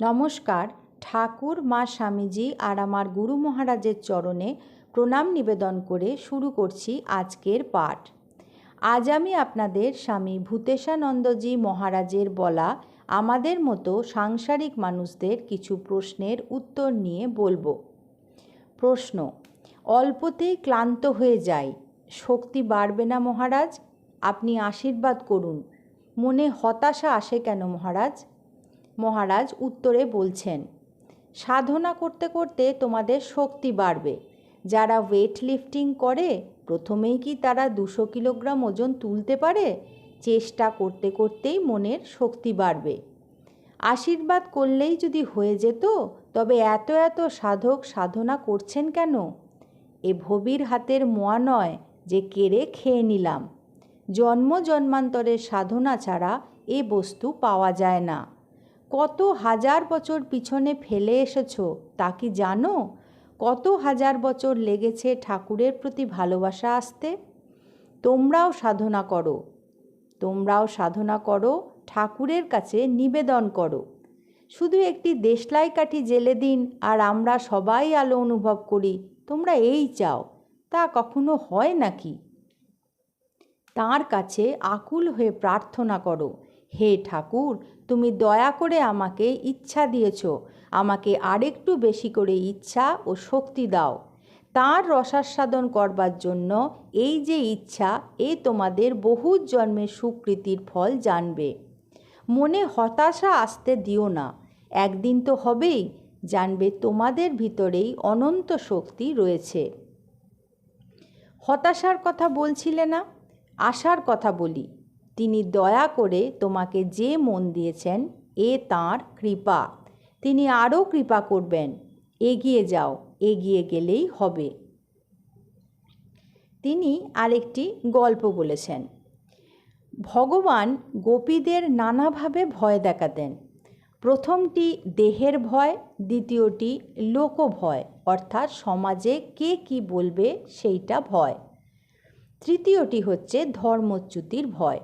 নমস্কার, ঠাকুর, মা স্বামীজি আর আমার গুরু মহারাজের চরণে প্রণাম নিবেদন করে শুরু করছি আজকের পাঠ। আজ আমি আপনাদের স্বামী ভূতেশানন্দজি মহারাজের বলা আমাদের মতো সাংসারিক মানুষদের কিছু প্রশ্নের উত্তর নিয়ে বলব। প্রশ্ন, অল্পতেই ক্লান্ত হয়ে যাই, শক্তি বাড়বে না মহারাজ? আপনি আশীর্বাদ করুন। মনে হতাশা আসে কেন মহারাজ? মহারাজ উত্তরে বলছেন, সাধনা করতে করতে তোমাদের শক্তি বাড়বে। যারা ওয়েট লিফটিং করে, প্রথমেই কি তারা দুশো কিলোগ্রাম ওজন তুলতে পারে? চেষ্টা করতে করতেই মনের শক্তি বাড়বে। আশীর্বাদ করলেই যদি হয়ে যেত, তবে এত এত সাধক সাধনা করছেন কেন? এ ভবির হাতের মোয়া নয় যে কেড়ে খেয়ে নিলাম। জন্ম জন্মান্তরের সাধনা ছাড়া এ বস্তু পাওয়া যায় না। কত হাজার বছর পিছনে ফেলে এসেছ তা কি জানো? কত হাজার বছর লেগেছে ঠাকুরের প্রতি ভালোবাসা আসতে? তোমরাও সাধনা করো। তোমরাও সাধনা করো, ঠাকুরের কাছে নিবেদন করো। শুধু একটি দেশলাই কাঠি জেলে দিন আর আমরা সবাই আলো অনুভব করি, তোমরা এই চাও, তা কখনো হয় নাকি? তার কাছে আকুল হয়ে প্রার্থনা করো। হে ঠাকুর, তুমি দয়া করে আমাকে ইচ্ছা দিয়েছ। আমাকে আরেকটু বেশি করে ইচ্ছা ও শক্তি দাও। তার রসাস্বাদন করবার জন্য এই যে ইচ্ছা, এ তোমাদের বহু জন্মের সুকৃতির ফল জানবে। মনে হতাশা আসতে দিও না। একদিন তো হবেই, জানবে তোমাদের ভিতরেই অনন্ত শক্তি রয়েছে। হতাশার কথা বলছিলে না? আশার কথা বলি। তিনি দয়া করে তোমাকে যে মন দিয়েছেন, এ তাঁর কৃপা। তিনি আরও কৃপা করবেন। এগিয়ে যাও, এগিয়ে গেলেই হবে। তিনি আরেকটি গল্প বলেছেন। ভগবান গোপীদের নানাভাবে ভয় দেখাতেন। প্রথমটি দেহের ভয়, দ্বিতীয়টি লোকভয়, অর্থাৎ সমাজে কে কি বলবে সেইটা ভয়। তৃতীয়টি হচ্ছে ধর্মচ্যুতির ভয়।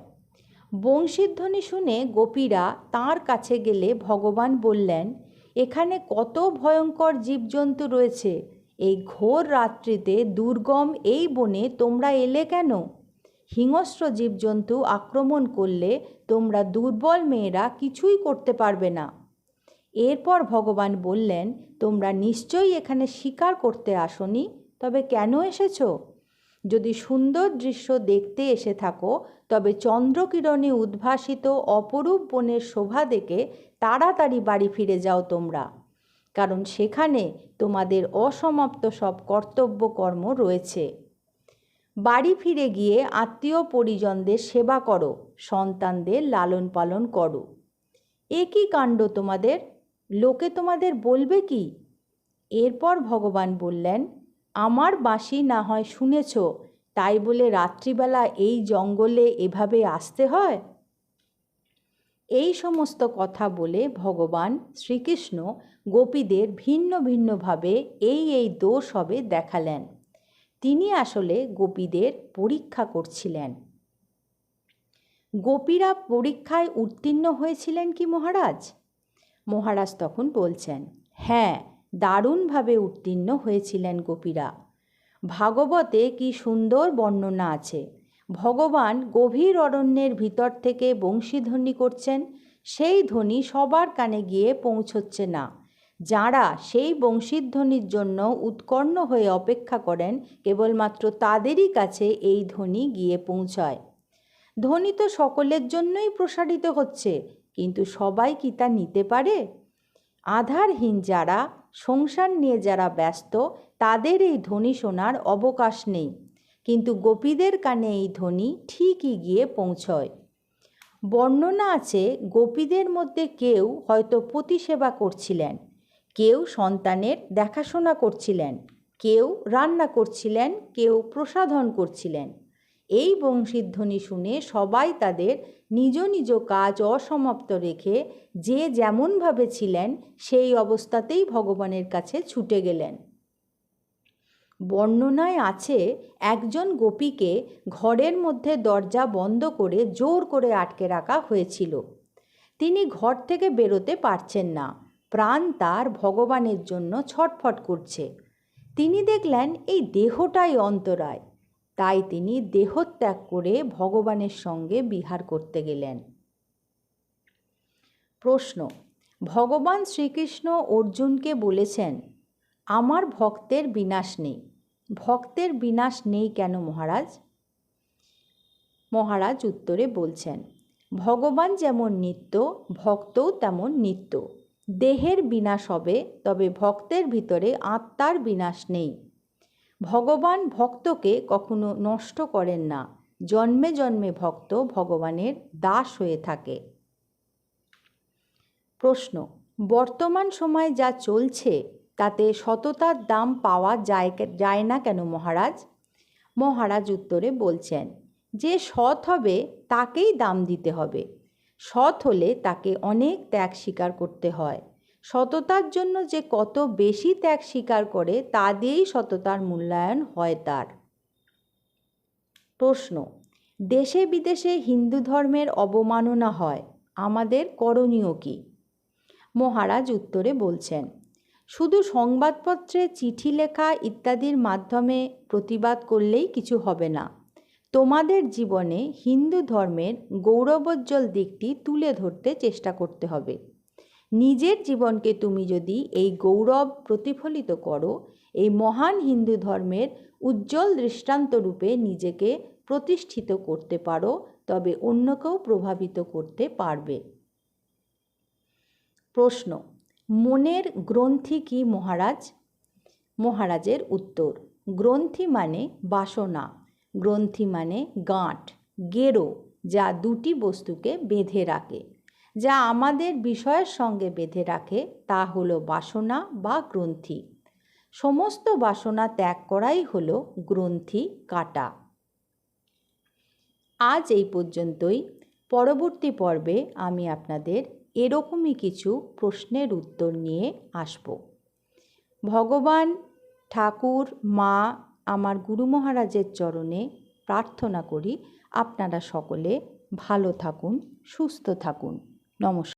বংশীধ্বনি শুনে গোপীরা তার কাছে গেলে ভগবান বললেন, এখানে কত ভয়ঙ্কর জীবজন্তু রয়েছে। এই ঘোর রাত্রিতে দুর্গম এই বনে তোমরা এলে কেন? হিংস্র জীবজন্তু আক্রমণ করলে তোমরা দুর্বল মেয়েরা কিছুই করতে পারবে না। এরপর ভগবান বললেন, তোমরা নিশ্চয়ই এখানে শিকার করতে আসনি, তবে কেন এসেছ? যদি সুন্দর দৃশ্য দেখতে এসে থাকো, তবে চন্দ্রকিরণে উদ্ভাসিত অপরূপ বনের শোভা দেখে তাড়াতাড়ি বাড়ি ফিরে যাও তোমরা। কারণ সেখানে তোমাদের অসমাপ্ত সব কর্তব্য কর্ম রয়েছে। বাড়ি ফিরে গিয়ে আত্মীয় পরিজনদের সেবা করো, সন্তানদের লালন পালন করো। এ কী কাণ্ড তোমাদের? লোকে তোমাদের বলবে কি? এরপর ভগবান বললেন আমার বাঁশি না হয় শুনেছ, তাই বলে রাত্রিবেলা এই জঙ্গলে এভাবে আসতে হয়? এই সমস্ত কথা বলে ভগবান শ্রীকৃষ্ণ গোপীদের ভিন্ন ভিন্নভাবে এই এই দোষ হবে দেখালেন। তিনি আসলে গোপীদের পরীক্ষা করছিলেন। গোপীরা পরীক্ষায় উত্তীর্ণ হয়েছিলেন কি মহারাজ? মহারাজ তখন বলছেন হ্যাঁ দারুণভাবে উত্তীর্ণ হয়েছিলেন গোপীরা। ভাগবতে কি সুন্দর বর্ণনা আছে। ভগবান গভীর অরণ্যের ভিতর থেকে বংশীধ্বনি করছেন, সেই ধ্বনি সবার কানে গিয়ে পৌঁছচ্ছে না। যাঁরা সেই বংশীধ্বনির জন্য উৎকর্ণ হয়ে অপেক্ষা করেন, কেবলমাত্র তাদেরই কাছে এই ধ্বনি গিয়ে পৌঁছায়। ধ্বনি তো সকলের জন্যই প্রসারিত হচ্ছে, কিন্তু সবাই কি তা নিতে পারে? আধারহীন যারা সংসার নিয়ে যারা ব্যস্ত, তাদের এই ধ্বনি শোনার অবকাশ নেই। কিন্তু গোপীদের কানে এই ধ্বনি ঠিকই গিয়ে পৌঁছয়। বর্ণনা আছে, গোপীদের মধ্যে কেউ হয়তো প্রতিসেবা করছিলেন, কেউ সন্তানের দেখাশোনা করছিলেন, কেউ রান্না করছিলেন, কেউ প্রসাধন করছিলেন। এই বংশীধ্বনি শুনে সবাই তাদের নিজ নিজ কাজ অসমাপ্ত রেখে যে যেমনভাবে ছিলেন, সেই অবস্থাতেই ভগবানের কাছে ছুটে গেলেন। বর্ণনায় আছে, একজন গোপীকে ঘরের মধ্যে দরজা বন্ধ করে জোর করে আটকে রাখা হয়েছিল। তিনি ঘর থেকে বেরোতে পারছেন না। প্রাণ তার ভগবানের জন্য ছটফট করছে। তিনি দেখলেন, এই দেহটাই অন্তরায়। তাই তিনি দেহত্যাগ করে ভগবানের সঙ্গে বিহার করতে গেলেন। প্রশ্ন, ভগবান শ্রীকৃষ্ণ অর্জুনকে বলেছেন, আমার ভক্তের বিনাশ নেই। ভক্তের বিনাশ নেই কেন মহারাজ? মহারাজ উত্তরে বলছেন, ভগবান যেমন নিত্য, ভক্তও তেমন নিত্য। দেহের বিনাশ হবে, তবে ভক্তের ভিতরে আত্মার বিনাশ নেই। ভগবান ভক্তকে কখনো নষ্ট করেন না। জন্মে জন্মে ভক্ত ভগবানের দাস হয়ে থাকে। প্রশ্ন, বর্তমান সময়ে যা চলছে, তাতে সততার দাম পাওয়া যায় যায় না কেন মহারাজ? মহারাজ উত্তরে বলছেন, যে সৎ হবে, তাকেই দাম দিতে হবে। সৎ হলে তাকে অনেক ত্যাগ স্বীকার করতে হয়। সততার জন্য যে কত বেশি ত্যাগ স্বীকার করে, তা দিয়েই সততার মূল্যায়ন হয় তার। প্রশ্ন, দেশে বিদেশে হিন্দু ধর্মের অবমাননা হয়, আমাদের করণীয় কী? মহারাজ উত্তরে বলছেন, শুধু সংবাদপত্রে চিঠি লেখা ইত্যাদির মাধ্যমে প্রতিবাদ করলেই কিছু হবে না। তোমাদের জীবনে হিন্দু ধর্মের গৌরবোজ্জ্বল দিকটি তুলে ধরতে চেষ্টা করতে হবে। নিজের জীবনকে তুমি যদি এই গৌরব প্রতিফলিত করো, এই মহান হিন্দু ধর্মের উজ্জ্বল দৃষ্টান্ত রূপে নিজেকে প্রতিষ্ঠিত করতে পারো, তবে অন্যকেও প্রভাবিত করতে পারবে। প্রশ্ন, মনের গ্রন্থি কি মহারাজ? মহারাজের উত্তর, গ্রন্থি মানে বাসনা, গ্রন্থি মানে গাঁট, গেরো, যা দুটি বস্তুকে বেঁধে রাখে। যা আমাদের বিষয়ের সঙ্গে বেঁধে রাখে তা হলো বাসনা বা গ্রন্থি। সমস্ত বাসনা ত্যাগ করাই হলো গ্রন্থি কাটা। আজ এই পর্যন্তই। পরবর্তী পর্বে আমি আপনাদের এরকমই কিছু প্রশ্নের উত্তর নিয়ে আসব। ভগবান, ঠাকুর, মা, আমার গুরু মহারাজের চরণে প্রার্থনা করি আপনারা সকলে ভালো থাকুন, সুস্থ থাকুন। নমস্কার